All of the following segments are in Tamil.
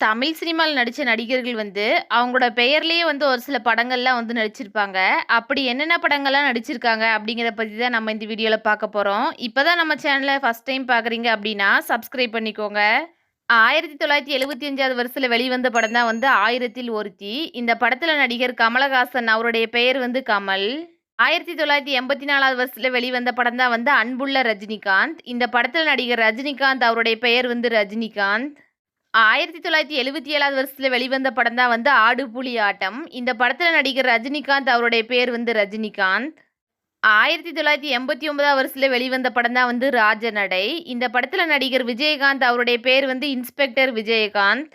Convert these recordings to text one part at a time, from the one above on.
தமிழ் சினிமாவில் நடித்த நடிகர்கள் வந்து, அவங்களோட பெயர்லேயே வந்து ஒரு சில படங்கள்லாம் வந்து நடிச்சிருப்பாங்க. அப்படி என்னென்ன படங்கள்லாம் நடிச்சிருக்காங்க அப்படிங்கிறத பற்றி தான் நம்ம இந்த வீடியோவில் பார்க்க போகிறோம் இப்போ தான் நம்ம சேனலை ஃபர்ஸ்ட் டைம் பார்க்குறீங்க அப்படின்னா, சப்ஸ்கிரைப் பண்ணிக்கோங்க. ஆயிரத்தி தொள்ளாயிரத்தி எழுபத்தி அஞ்சாவது வருஷத்தில் வெளிவந்த படம் தான் வந்து "ஆயிரத்தில் ஒருத்தி". இந்த படத்தில் நடிகர் கமலஹாசன் அவருடைய பெயர் வந்து கமல். ஆயிரத்தி தொள்ளாயிரத்தி எண்பத்தி நாலாவது வருஷத்தில் வெளிவந்த படம் தான் வந்து "அன்புள்ள ரஜினிகாந்த்". இந்த படத்தில் நடிகர் ரஜினிகாந்த் அவருடைய பெயர் வந்து ரஜினிகாந்த். ஆயிரத்தி தொள்ளாயிரத்தி எழுபத்தி ஏழாவது வருஷத்தில் வெளிவந்த படம் தான் வந்து "ஆடு புலி ஆட்டம்". இந்த படத்தில் நடிகர் ரஜினிகாந்த் அவருடைய பேர் வந்து ரஜினிகாந்த். ஆயிரத்தி தொள்ளாயிரத்தி எண்பத்தி 1989வது வருஷத்தில் வெளிவந்த படம் தான் வந்து "ராஜநடை". இந்த படத்தில் நடிகர் விஜயகாந்த் அவருடைய பேர் வந்து இன்ஸ்பெக்டர் விஜயகாந்த்.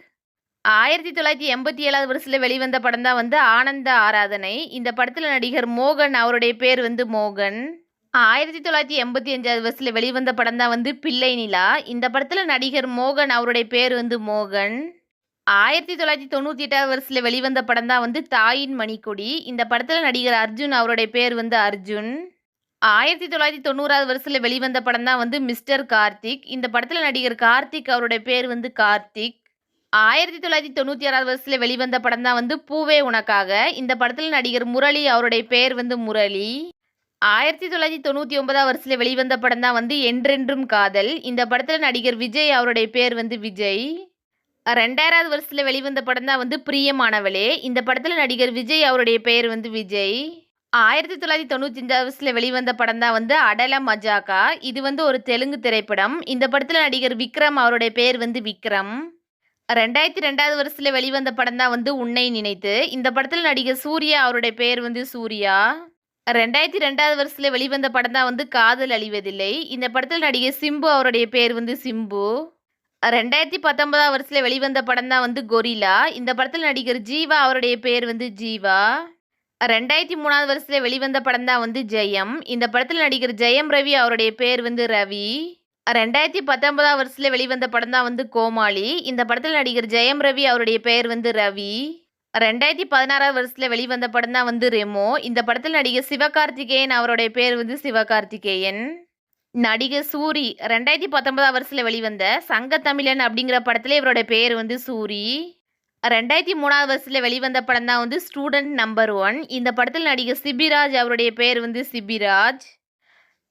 1987வது வருஷத்துல வெளிவந்த படம் தான் வந்து "ஆனந்த ஆராதனை". இந்த படத்தில் நடிகர் மோகன் அவருடைய பேர் வந்து மோகன். 1985வது வருஷத்துல வெளிவந்த படம் தான் வந்து "பிள்ளை நிலா". இந்த படத்துல நடிகர் மோகன் அவருடைய பேர் வந்து மோகன். ஆயிரத்தி தொள்ளாயிரத்தி தொண்ணூற்றி எட்டாவது வருஷத்தில் வெளிவந்த படம் தான் வந்து "தாயின் மணிக்கொடி". இந்த படத்தில் நடிகர் அர்ஜுன் அவருடைய பேர் வந்து அர்ஜுன். ஆயிரத்தி தொள்ளாயிரத்தி தொண்ணூறாவது வருஷத்தில் வெளிவந்த படம் தான் வந்து "மிஸ்டர் கார்த்திக்". இந்த படத்தில் நடிகர் கார்த்திக் அவருடைய பேர் வந்து கார்த்திக். ஆயிரத்தி தொள்ளாயிரத்தி தொண்ணூற்றி ஆறாவது வருஷத்தில் வெளிவந்த படம் தான் வந்து "பூவே உனக்காக". இந்த படத்தில் நடிகர் முரளி அவருடைய பேர் வந்து முரளி. 1999வது வருஷத்துல வெளிவந்த படம் தான் வந்து "என்றென்றும் காதல்". இந்த படத்துல நடிகர் விஜய் அவருடைய பேர் வந்து விஜய். 2000வது வருஷத்துல வெளிவந்த படம் தான் வந்து "பிரியமானவளே". இந்த படத்துல நடிகர் விஜய் அவருடைய பெயர் வந்து விஜய். ஆயிரத்தி தொள்ளாயிரத்தி தொண்ணூற்றி அஞ்சாவது வருஷத்தில் வெளிவந்த படம் தான் வந்து "அடல மஜாக்கா". இது வந்து ஒரு தெலுங்கு திரைப்படம். இந்த படத்தில் நடிகர் விக்ரம் அவருடைய பெயர் வந்து விக்ரம். ரெண்டாயிரத்தி ரெண்டாவது வருஷத்தில் வெளிவந்த படம் தான் வந்து "உன்னை நினைத்து". இந்த படத்தில் நடிகர் சூர்யா அவருடைய பெயர் வந்து சூர்யா. 2002வது வருஷத்துல வெளிவந்த படம் தான் வந்து "காதல் அழிவதில்லை". இந்த படத்தில் நடிகர் சிம்பு அவருடைய பேர் வந்து சிம்பு. 2019வது வருஷத்துல வெளிவந்த படம் தான் வந்து கொரிலா இந்த படத்தில் நடிகர் ஜீவா அவருடைய பேர் வந்து ஜீவா. 2003வது வருஷத்துல வெளிவந்த படம் தான் வந்து "ஜெயம்". இந்த படத்தில் நடிகர் ஜெயம் ரவி அவருடைய பேர் வந்து ரவி. 2019வது வருஷத்துல வெளிவந்த படம் தான் வந்து "கோமாளி". இந்த படத்தில் நடிகர் ஜெயம் ரவி அவருடைய பெயர் வந்து ரவி. ரெண்டாயிரத்தி 2016வது வருஷத்தில் வெளிவந்த படம் தான் வந்து "ரெமோ". இந்த படத்தில் நடிகர் சிவகார்த்திகேயன் அவருடைய பேர் வந்து சிவகார்த்திகேயன். நடிகர் சூரி ரெண்டாயிரத்தி பத்தொன்பதாம் வருஷத்தில் வெளிவந்த "சங்கத்தமிழன்" அப்படிங்கிற படத்தில் இவருடைய பேர் வந்து சூரி. ரெண்டாயிரத்தி மூணாவது வருஷத்தில் வெளிவந்த படம் தான் வந்து ஸ்டூடெண்ட் நம்பர் ஒன்". இந்த படத்தில் நடிகர் சிபிராஜ் அவருடைய பேர் வந்து சிபிராஜ்.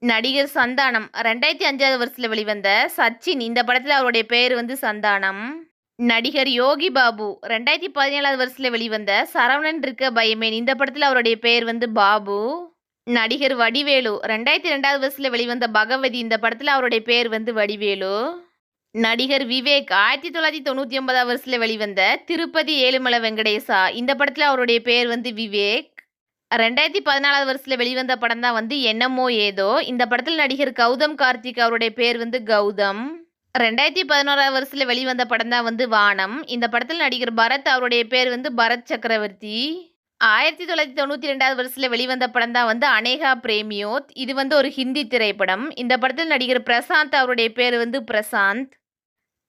நடிகர் சந்தானம் ரெண்டாயிரத்தி அஞ்சாவது வருஷத்தில் வெளிவந்த "சச்சின்". இந்த படத்தில் அவருடைய பேர் வந்து சந்தானம். நடிகர் யோகி பாபு 2017வது வருஷத்துல வெளிவந்த "சரவணன் இருக்க பயமேன்". இந்த படத்துல அவருடைய பெயர் வந்து பாபு. நடிகர் வடிவேலு 2002வது வருஷத்துல வெளிவந்த "பகவதி". இந்த படத்துல அவருடைய பெயர் வந்து வடிவேலு. நடிகர் விவேக் 1999வது வருஷத்துல வெளிவந்த "திருப்பதி ஏழுமலை வெங்கடேசா". இந்த படத்துல அவருடைய பெயர் வந்து விவேக். 2014வது வருஷத்துல வெளிவந்த படம் தான் வந்து "என்னமோ ஏதோ". இந்த படத்துல நடிகர் கௌதம் கார்த்திக் அவருடைய பெயர் வந்து கௌதம். 2011வது வருஷத்துல வெளிவந்த படம் தான் வந்து "வானம்". இந்த படத்தில் நடிகர் பரத் அவருடைய பேர் வந்து பரத் சக்கரவர்த்தி. 1992வது வருஷத்துல வெளிவந்த படம் தான் வந்து "அனேகா பிரேமியோத்". இது வந்து ஒரு ஹிந்தி திரைப்படம். இந்த படத்தில் நடிகர் பிரசாந்த் அவருடைய பேர் வந்து பிரசாந்த்.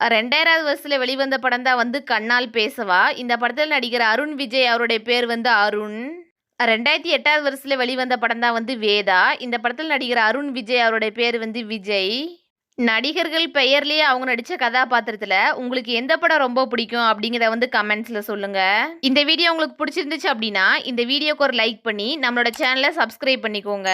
2000வது வருஷத்துல வெளிவந்த படம் தான் வந்து "கண்ணால் பேசவா". இந்த படத்தில் நடிகர் அருண் விஜய் அவருடைய பேர் வந்து அருண். 2008வது வருஷத்துல வெளிவந்த படம் தான் வந்து "வேதா". இந்த படத்தில் நடிகர் அருண் விஜய் அவருடைய பேர் வந்து விஜய். நடிகர்கள் பெயர்லயே அவங்க நடிச்ச கதாபாத்திரத்துல உங்களுக்கு எந்த படம் ரொம்ப பிடிக்கும் அப்படிங்கிறத வந்து கமெண்ட்ஸ்ல சொல்லுங்க. இந்த வீடியோ உங்களுக்கு பிடிச்சிருந்துச்சு அப்படின்னா, இந்த வீடியோக்கு ஒரு லைக் பண்ணி நம்மளோட சேனலை சப்ஸ்கிரைப் பண்ணிக்கோங்க.